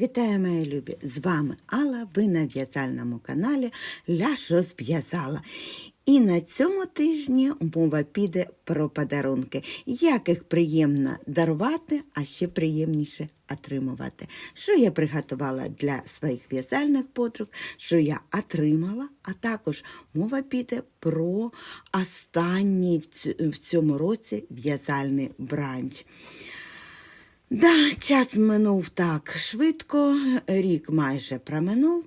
Вітаю, мої любі! З вами Алла, ви на в'язальному каналі Ля що зв'язала. І на цьому тижні мова піде про подарунки, як їх приємно дарувати, а ще приємніше отримувати. Що я приготувала для своїх в'язальних подруг, що я отримала, а також мова піде про останній в цьому році в'язальний бранч. Да, час минув так швидко, рік майже проминув,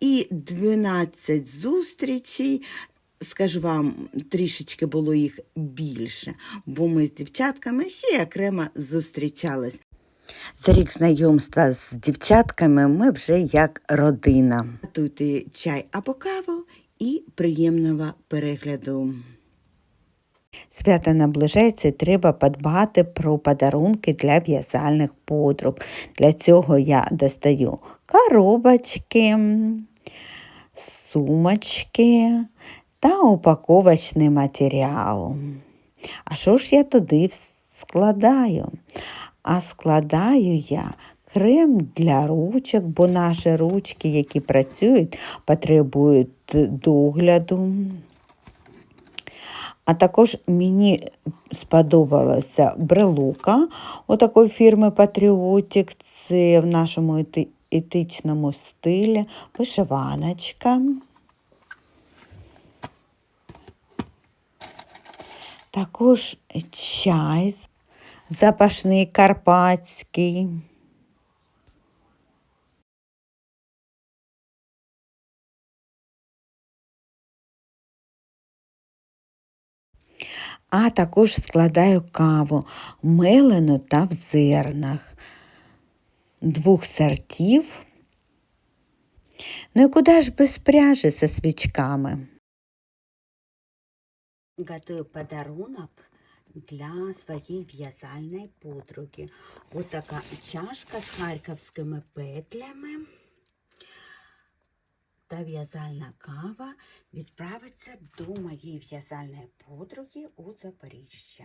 і 12 зустрічей. Скажу вам, трішечки було їх більше, бо ми з дівчатками ще окремо зустрічались. За рік знайомства з дівчатками ми вже як родина. Готуйте чай або каву і приємного перегляду. Свято наближається і треба подбати про подарунки для в'язальних подруг. Для цього я достаю коробочки, сумочки та упаковочний матеріал. А що ж я туди складаю? А складаю я крем для ручок, бо наші ручки, які працюють, потребують догляду. А також мені сподобалася брелука отакої фірми Патріотик. Це в нашому етичному стилі вишиваночка. Також чай запашний карпатський. А також складаю каву мелену та в зернах двох сортів. Ну і куди ж без пряжі зі свічками? Готую подарунок для своєї в'язальної подруги. Ось така чашка з харківськими петлями та в'язальна кава відправиться до моєї в'язальної подруги у Запоріжжя.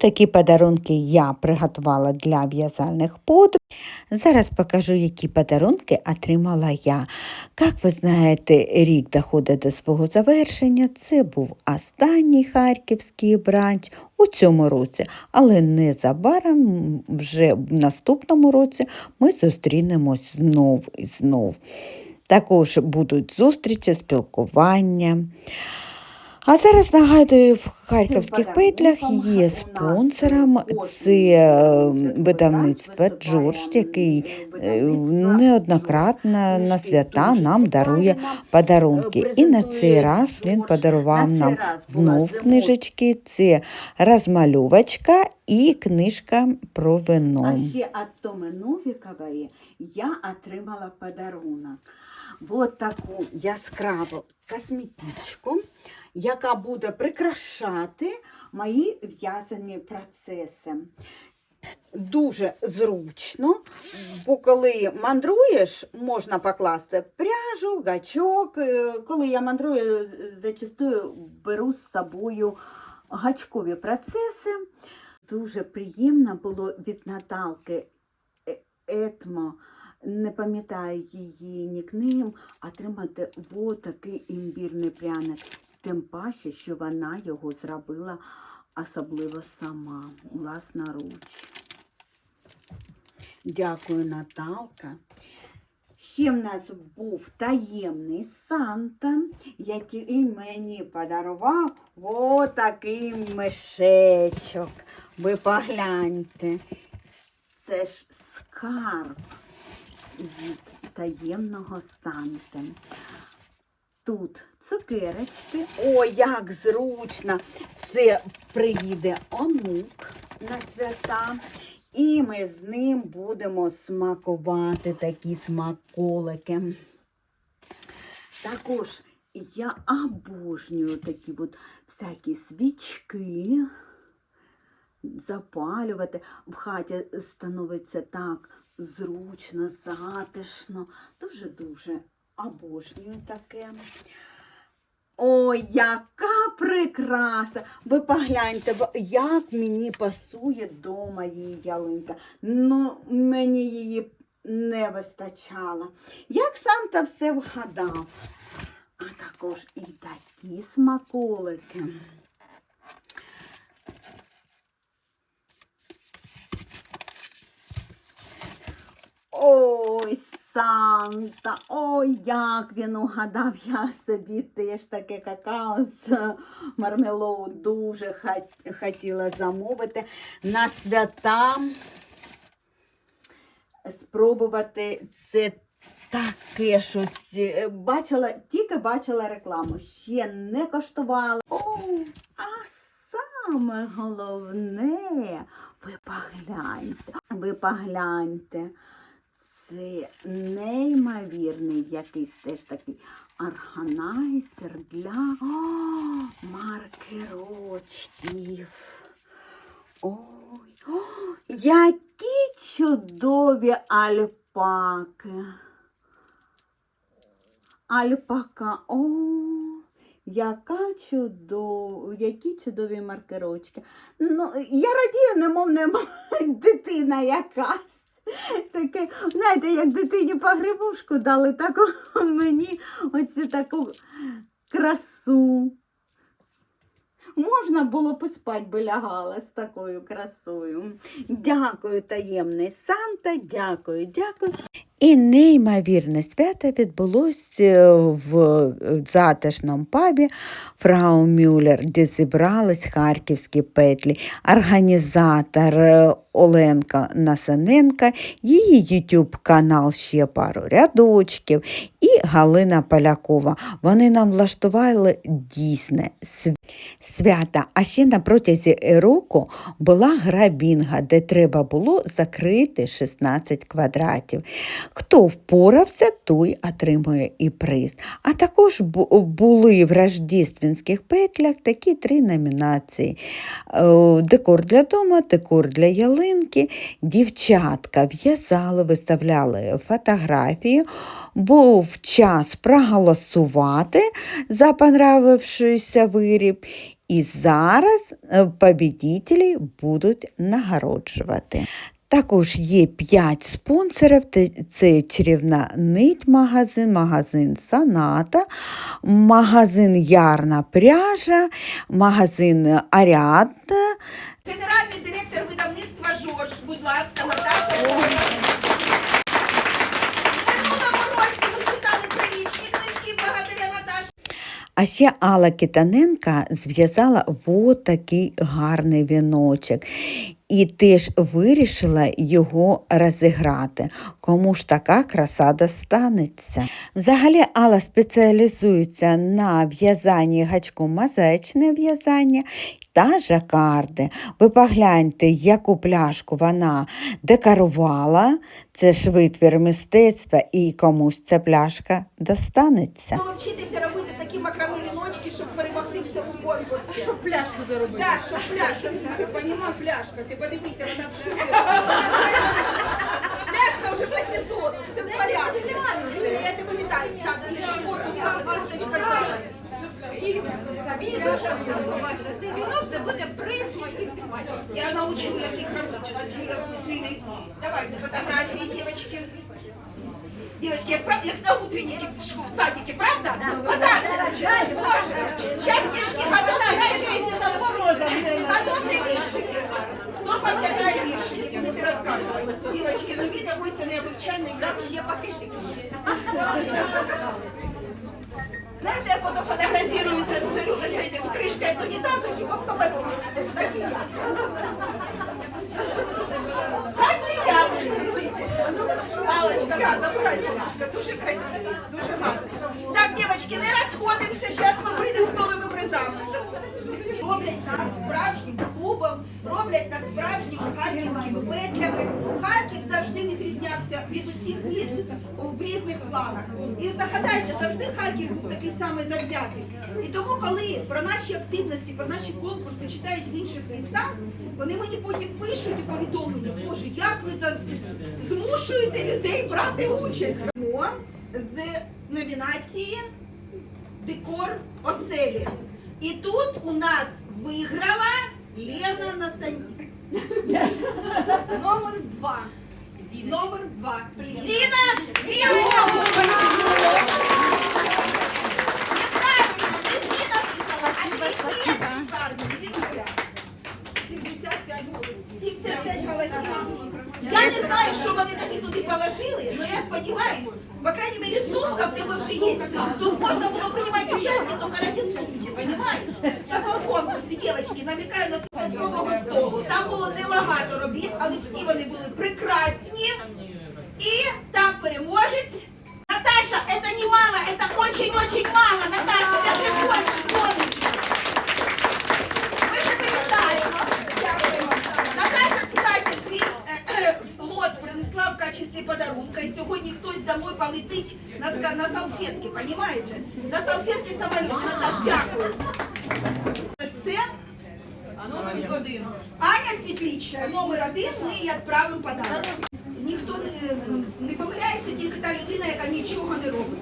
Такі подарунки я приготувала для в'язальних подруг. Зараз покажу, які подарунки отримала я. Як ви знаєте, рік доходить до свого завершення. Це був останній харківський бранч у цьому році, але незабаром, вже в наступному році, ми зустрінемось знов і знов. Також будуть зустрічі, спілкування. А зараз нагадую, в харківських петлях є спонсором це е, видавництво Джордж, який е, неоднократно на свята нам дарує подарунки. І на цей раз він подарував нам знов книжечки. Це розмальовочка і книжка про вино. А ще від Томи Новікової я отримала подарунок. Вот таку яскраву косметичку, яка буде прикрашати мої в'язані процеси. Дуже зручно, бо коли мандруєш, можна покласти пряжу, гачок. Е, Коли я мандрую, зачастую беру з собою гачкові процеси. Дуже приємно було від Наталки Е- Етмо, не пам'ятаю її нікнейм, отримати вот такий імбірний пряник. Тим паче, що вона його зробила особливо сама, власноруч. Дякую, Наталка. Ще в нас був таємний Санта, який мені подарував отакий мишечок. Ви погляньте. Це ж скарб від таємного Санти. Тут цукерочки. Ой, як зручно! Це приїде онук на свята. І ми з ним будемо смакувати такі смаколики. Також я обожнюю такі от всякі свічки запалювати. В хаті становиться так зручно, затишно. Дуже-дуже обожнюю таке. Ой, яка прикраса! Ви погляньте, як мені пасує до моєї ялинки. Ну, мені її не вистачало. Як Санта все вгадав, а також і такі смаколики. Ой, Санта, ой, як він угадав, я собі теж таке какао з мармелоу дуже хотіла замовити на свята. Спробувати це таке щось. Бачила, тільки бачила рекламу, ще не коштувала. О, а саме головне, ви погляньте, ви погляньте. Це неймовірний якийсь теж такий органайзер для О, маркерочків. Ой, о, які чудові альпаки. Альпака, о, яка чудова, які чудові маркерочки. Ну, я радію, немов не дитина якась. Таке, знаєте, як дитині погребушку дали, так мені оцю таку красу. Можна було поспать би лягала з такою красою. Дякую, таємний Санта, дякую, дякую. І неймовірне свято відбулося е, в затишному пабі Фрау Мюллер, де зібрались харківські петлі. Організатор е, Оленка Насаненка, її YouTube канал ще пару рядочків і Галина Полякова. Вони нам влаштували дійсне св- свято. А ще на протязі року була гра Бінга, де треба було закрити 16 квадратів. Хто впорався, той отримує і приз. А також були в рождественських петлях такі три номінації: Е, декор для дому, декор для ялинки. Дівчатка в'язали, виставляли фотографії. Був час проголосувати за понравившийся виріб. І зараз е, побідітелі будуть нагороджувати. Також є 5 спонсорів. Це чарівна нить магазин, магазин Саната, магазин Ярна пряжа, магазин Аріадна, Генеральний директор видавництва Жорж, будь ласка, Наташа. А ще Алла Китаненка зв'язала вот такий гарний віночок. І теж вирішила його розіграти. Кому ж така краса достанеться. Взагалі Алла спеціалізується на в'язанні гачком мозаїчне в'язання та жакарди. Ви погляньте, яку пляшку вона декорувала. Це ж витвір мистецтва, і комусь ця пляшка достанеться. Було вчитися робити такі макрами віночки, щоб перемогти в цьому конкурсі. Щоб пляшку заробити. Так, що пляшка, ти понімав пляшка, ти подивися, вона в шубі. Вона вже- Пляшка вже по сезону, все в порядку. Я тебе вітаю. Так, дівчинка, фото саме, фоточка зараз. Цей вінок це буде приз моїх симпатій. Я научу, як їх робити. У нас Юля сильний. Давайте фотографії, девочки. Девочки, як, прав- як на утреннике в школе, в садике, правда? Подарки. Боже, сейчас стишки, готовьте стишки. Готовьте віршики. Хто пам'ятає віршики, будете розказувати. Девочки, ну ви такой необычайный. Там ще пакетик є. Знаєте, як фото фотографіруються з, лю- з, этим, з кришкою от унітазу, типа в самоліті. Так і я. Так і я. Аллочка, да, забирай, Сонечка, дуже красиво, дуже гарно. Так, девочки, не розходимося, зараз ми прийдемо з новими призами. Роблять нас справжнім клубом, роблять нас справжніми харківськими петлями. Харків завжди відрізнявся від усіх міст в різних планах. І загадайте, завжди Харків був такий самий завзятий. І тому, коли про наші активності, про наші конкурси читають в інших містах, вони мені потім пишуть у повідомлення, Боже, як ви змушуєте людей брати участь. З номінації Декор оселі. І тут у нас виграла Лена Насанюк. Номер два. Номер два. Зіна Білова. Неправильно, не Зіна виграла, а Сергій 75 голосів. 75 голосів. Я не знаю, що вони тобі туди положили, але я сподіваюся, по крайней мере, сумка в тебе вже є. Тут можна було приймати участь тільки ради сумки, понимаешь? В такому конкурсі, дівчатки, намікаю на святкового столу. Там було небагато робіт, але всі вони були прекрасні. І там переможець. Наташа, это не мало, это очень-очень мало. Наташа, даже больше, сонечко. Ми тебе вітаємо. Дякуємо. Наташа, кстати, свій е, е, лот принесла в качестві подарунка. І сьогодні хтось домой полетить на, ска- на салфетки, понимаете? На салфетки самоліт. Наташ, дякую. Це номер один. Аня Світлічна, номер один, ми їй відправимо подарунок. Ніхто не, не помиляється, тільки та людина, яка нічого не робить.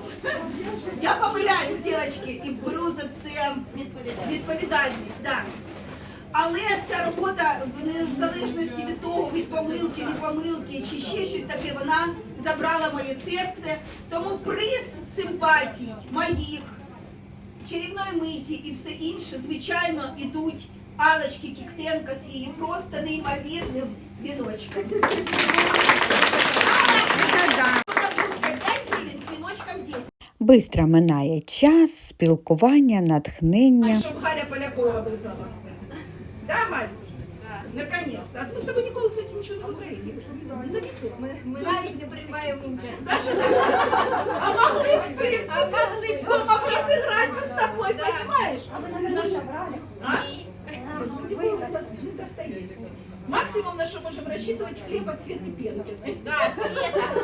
Я помиляюсь, дівчатки, і беру за це відповідальність. Да. Але ця робота, в незалежності від того, від помилки, від помилки чи ще щось таке, вона забрала моє серце. Тому приз симпатій моїх, чарівної миті і все інше, звичайно, ідуть Алочки Кіктенко з її просто неймовірним віночком. З віночком 10. Бистро минає час, спілкування, натхнення. Щоб Галя Полякова виграла. Да, Галь? Наконец-то. А ми з тобою ніколи, кстати, нічого не в Україні. Не? Ми, ми навіть не приймаємо участь. А могли б, в принципі, А могли б дома розіграти би з тобою, понимаєш? А? Ні. Ніколи не дос- не достається. Максимум, на що можемо розчитувати, хліб от Свети Пенкіної. Да, Света,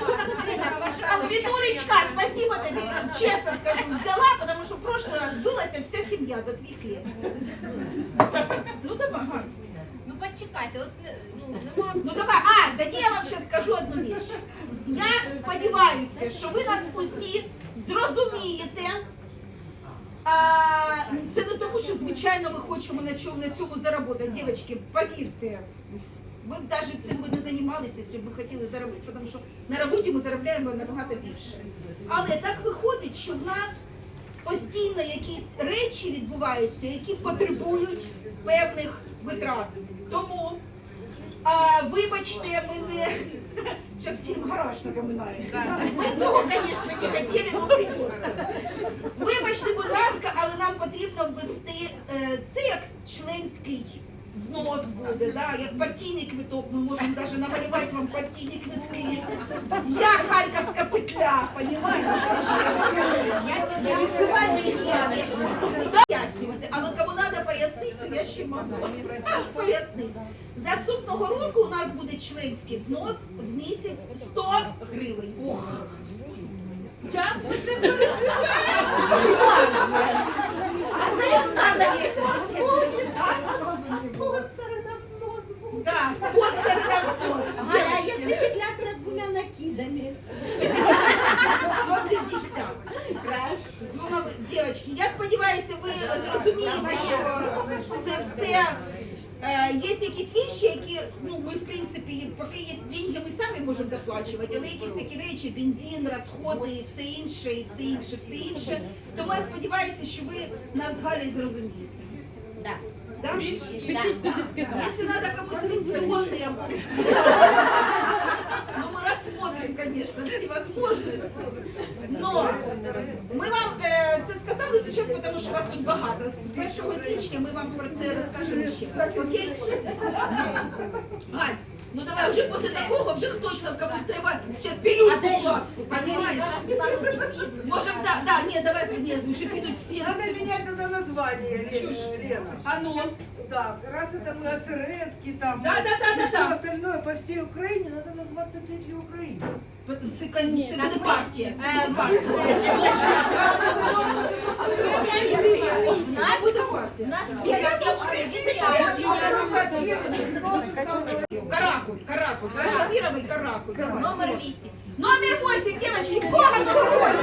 чесно скажу, взяла, потому що в прошлый раз билася вся сім'я за твій хліб. Ну давай, Галь. Ну почекайте, от не- ну, нема. Ну давай, а, тоді я вам ще скажу одну річ. Я сподіваюся, що ви нас усі зрозумієте. А, це не тому, що звичайно ми хочемо на чому на цьому заробити. Дівчатки, повірте, ви навіть не займалися, б ви хотіли заробити, тому що на роботі ми заробляємо набагато більше. Але так виходить, що в нас постійно якісь речі відбуваються, які потребують певних витрат. Тому а, вибачте, ми не. Зараз фільм гараж напоминає. Ми цього, звісно, не хотіли, але прийдеться. Вибачте, будь ласка, але нам потрібно ввести е, це як членський знос буде, да? як партійний квиток. Ми можемо навіть намалювати вам партійні квитки. Я харківська петля, розумієш? Я відсуваю. Пояснювати, але кому треба пояснити, то я ще можу пояснити. З наступного року у нас буде членський взнос в місяць 100 гривень. Ох. Як ви це А зараз надо Да, спонсори на взнос. Галя, а если петля с двумя накидами? 150. З двома ви- Дівчатки, я сподіваюся, ви зрозумієте, що це все. Е, є якісь віші, які ну ми в принципі, поки є деньги, ми самі можемо доплачувати, але якісь такі речі, бензин, розходи і все інше, і все інше, все інше. Тому я сподіваюся, що ви нас з Галею зрозумієте. Да. Да? Если надо комусь пенсионные, ну мы рассмотрим, конечно, все возможности. Но ми вам е, це сказали зараз, тому що вас тут багато. З 1 січня ми вам про це розкажемо ще. Окей? Галь, ну давай вже після такого вже хтось в комусь треба Сейчас пилюльку Подарить. ласку, понимаешь? Може, да, да, ні, давай, ні, вже підуть всі. Надо менять это название, Лена. Лена. А ну, Да, раз это мы осередки там, Да, да, да, и да, все да. остальное по всей Украине, надо назваться Петлей Украины. це, кон- це буде партія. Це Е, буде партія. Нас, Буде партія. нас п'ятички відрядження. Каракуль, каракуль, Шамировый каракуль. Давай. Номер 8. Номер 8, девочки, в кого номер 8?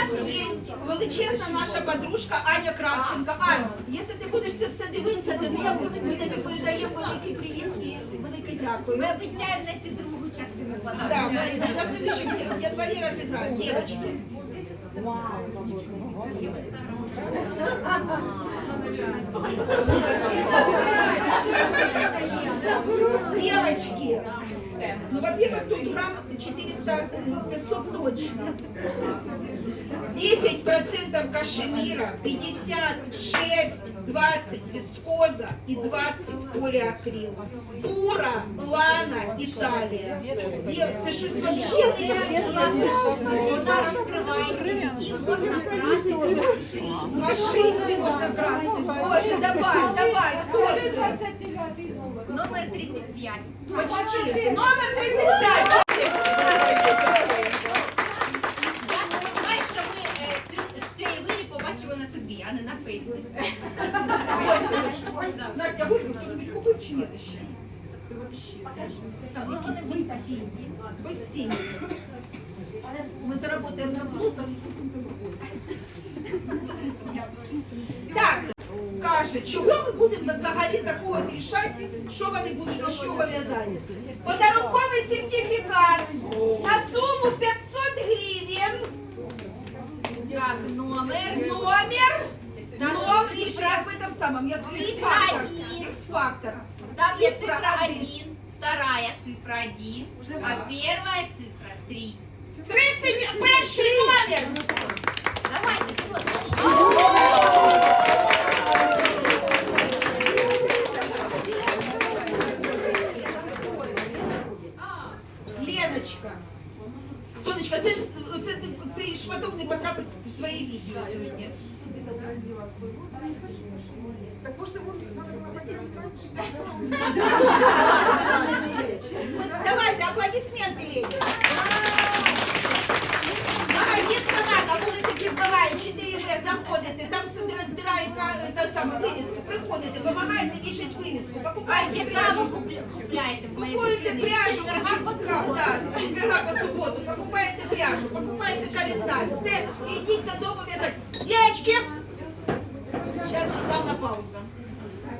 Нас є величезна наша подружка Аня Кравченко. Ань, якщо ти будеш це все дивитися, то небудь ми тобі передаємо великий привіт і велике дякую. Ми обіцяємо знайти другу частину мы на следующем дне в январе разыграем. Девочки. Девочки, ну, во-первых, тут грамм 400-500 точно. 10% кашемира, 50 шерсть, 20 вискоза и 20 полиакрил. Тура, лана, Италия. Дев- Це щось вообще Вона розкривається і можна брати вже в Машинці можна брати. Боже, давай, давай, хлопці. Номер 35. Почти. Номер 35. Я сподіваюся, що ми е, цю- цей виріб побачимо на тобі, а не на Фейсбуці. Настя, гульку хтось купив чи ні ще? Та ви вони безпечні. Без тіні. Ми заработаємо на взлосах. Так, каже, чого ми будемо взагалі за когось рішати, що вони будуть за що в'язати? Подарунковий сертифікат на суму 500 гривень. Так, номер. Номер. Номер, цифра. як в этом самом, як в Цифра один. X-фактор. Там есть Цифра один. 1, вторая цифра 1, а первая цифра 3. 31 номер. Давайте. Леночка. Сонечка, це ж це, цей шматок не потрапить в твоє відео сьогодні. Давайте, аплодисменти, Лені. Молодець, канал, на вулиці Кізбалаї, 4В, заходите, там роздирають на та саме вивіску, приходите, допомагаєте вішати вивіску, покупаєте Чи пряжу. каву купляєте в моїй Покупаєте дитині? пряжу, четверга по суботу. да, з четверга по суботу, покупаєте пряжу, покупаєте календар, все, і йдіть додому в'язати. Девочки, сейчас дам на паузу.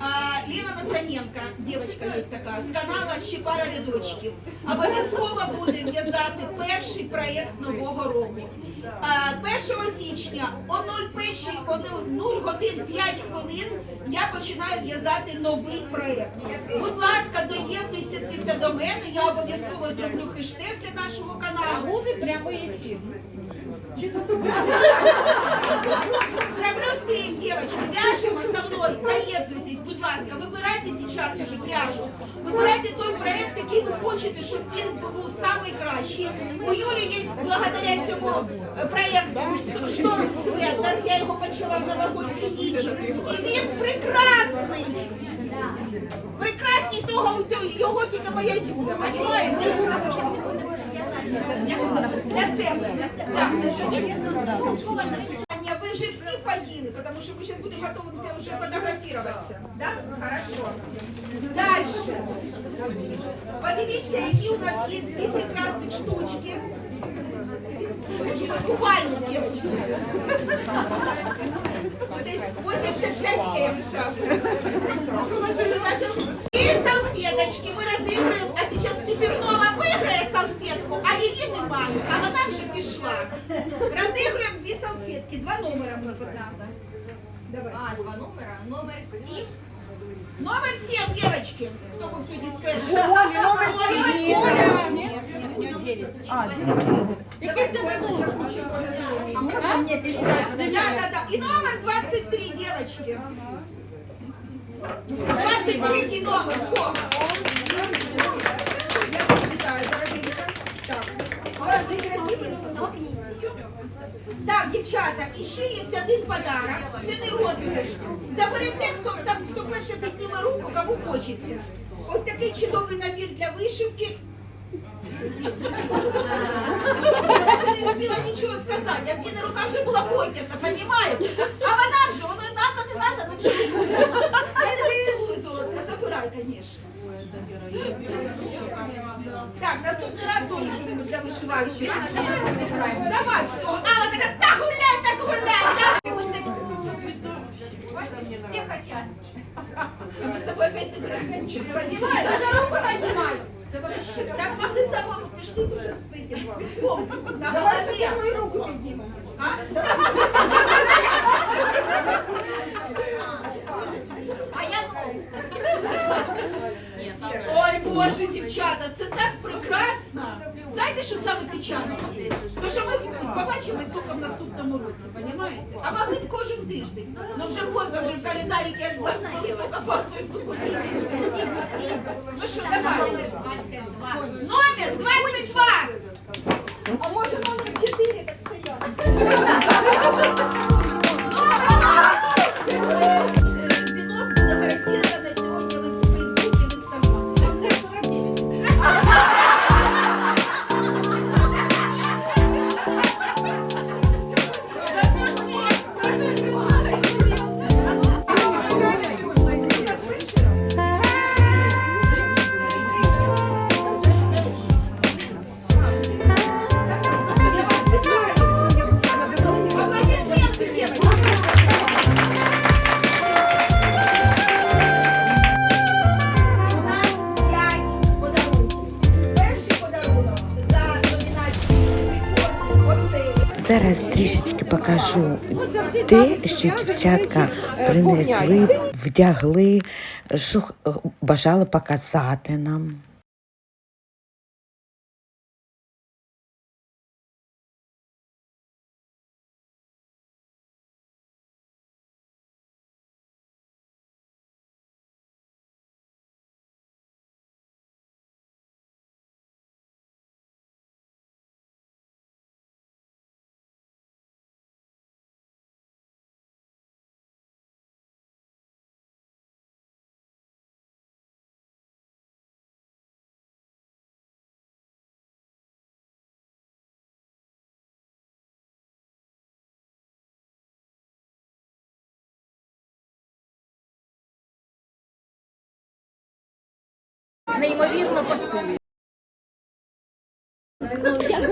А, Лена Насаненко, девочка є така, з канала «Ще пара рядочків. Обов'язково буде в'язати перший проєкт нового року. А, 1 січня о 01, о 0 годин 5 хвилин я починаю в'язати новий проєкт. Будь ласка, доєднуйтеся до мене, я обов'язково зроблю хештег для нашого каналу. Буде прямий ефір. Зроблю стрім, девочки, вяжемо со мною, доєднуйтесь, будь ласка, вибирайте зараз уже пряжу. Вибирайте той проект, який ви хочете, щоб він був найкращий. У Юлі є благодаря цьому проєкту шторм светер, я його почала в новогодню ніч. І він прекрасний. Прекрасний того, його тільки моя Юля, розумієте? Для себе. Так. Аня, вы же все поели, потому что мы сейчас будем готовимся уже фотографироваться. Да? Хорошо. Дальше. Подивіться, які у нас є дві прекрасні штучки. Купальники. Десь 85 евро. И салфеточки мы разыграем. Її немає. А вона вже пішла. Розіграємо дві салфетки, два номера ми потрапили. Давай. А, два номера. Номер 7. Номер 7, девочки. Хто був сьогодні з першого? Оля, номер 7. Нет, нет, у нее 9. Який ти Да, да, да. І номер 23, девочки. 23 номер. О! Я вас вітаю, дорогенька. Так. Ваші красиві. Так, дівчата, і ще є один подарок. Це не розіграш. Заберете, хто там, хто перше підніме руку, кому хочеться. Ось такий чудовий набір для вишивки. Я не встигла нічого сказати, а всі на руках вже була поднята, понімаєте? А вона вже, воно надо, не надо, ну чого? Я тебе цілую, золотка, забирай, звісно. Так, наступний раз теж що-нибудь для вишиваючих. Давай, все. Алла така, та гуляй, так гуляй, так. Всі хотять. Мы с тобой опять не понимаешь? Даже руку вообще. Так могли пішли б уже з цим цвітком. На голові. мою руку піднімемо. А? А я Ой, Боже, дівчата, це так прекрасно. Знаєте, що саме печально? То, що ми побачимось тільки в наступному році, розумієте? А могли б кожен тиждень. Ну вже поздно, вже в календарі я ж можна і тільки по той суботі. Ну що, давай. 22. Номер 22. А може номер 4, так це я. трішечки покажу те, що дівчатка принесли, вдягли, що бажали показати нам.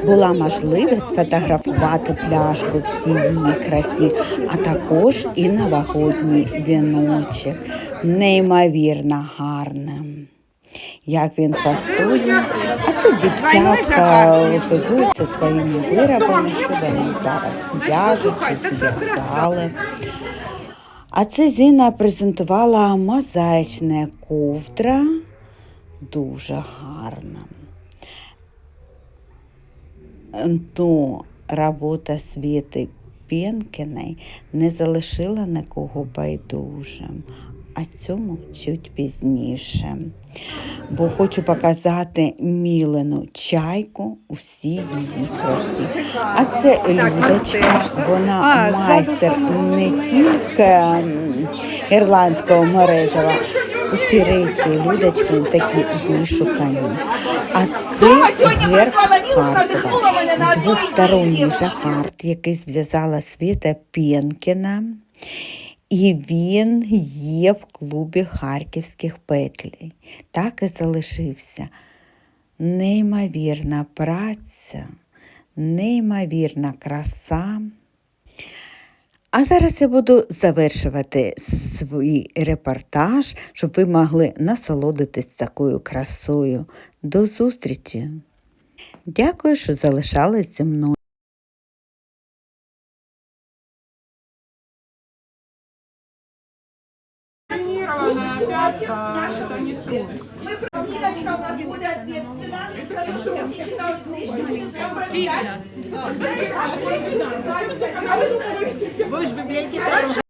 Була можливість фотографувати пляшку всій її красі, а також і новогодній віночок. Неймовірно гарним. Як він пасує, а це дівчатка позуються своїми виробами, що вони зараз в'яжуть зв'язали. А це Зіна презентувала мозаїчне ковдра, дуже гарна. То робота Світи Пєнкіної не залишила нікого байдужим, а цьому чуть пізніше. Бо хочу показати Мілену чайку у всій її красі. А це Людочка, вона майстер не тільки ірландського мережева. Усі речі Людочки такі вишукані. А це герб Харкова. Двосторонній жакард, який зв'язала Світа Пєнкіна. І він є в клубі харківських петлей. Так і залишився. Неймовірна праця, неймовірна краса. А зараз я буду завершувати свій репортаж, щоб ви могли насолодитись такою красою. До зустрічі! Дякую, що залишались зі мною. Зиночка у нас буде ответственна за те, що ви всі читали книжки, будемо все проверять. А ви думаєте,